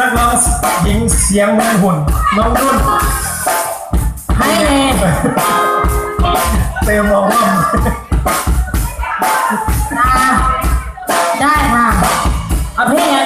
นักร้องหญิงเสียงงานหุ่นน้องนุ่นให้เลยเต็มมองว่าได้ค่ะเอาเพลง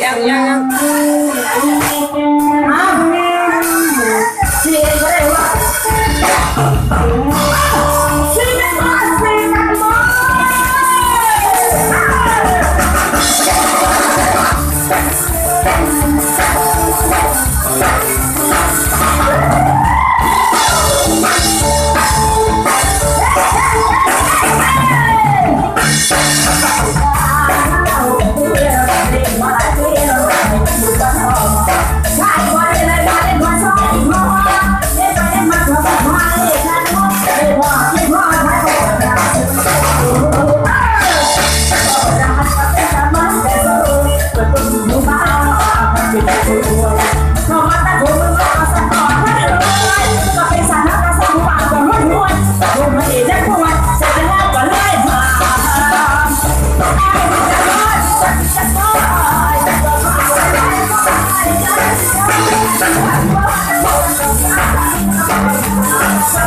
Yang yang yang.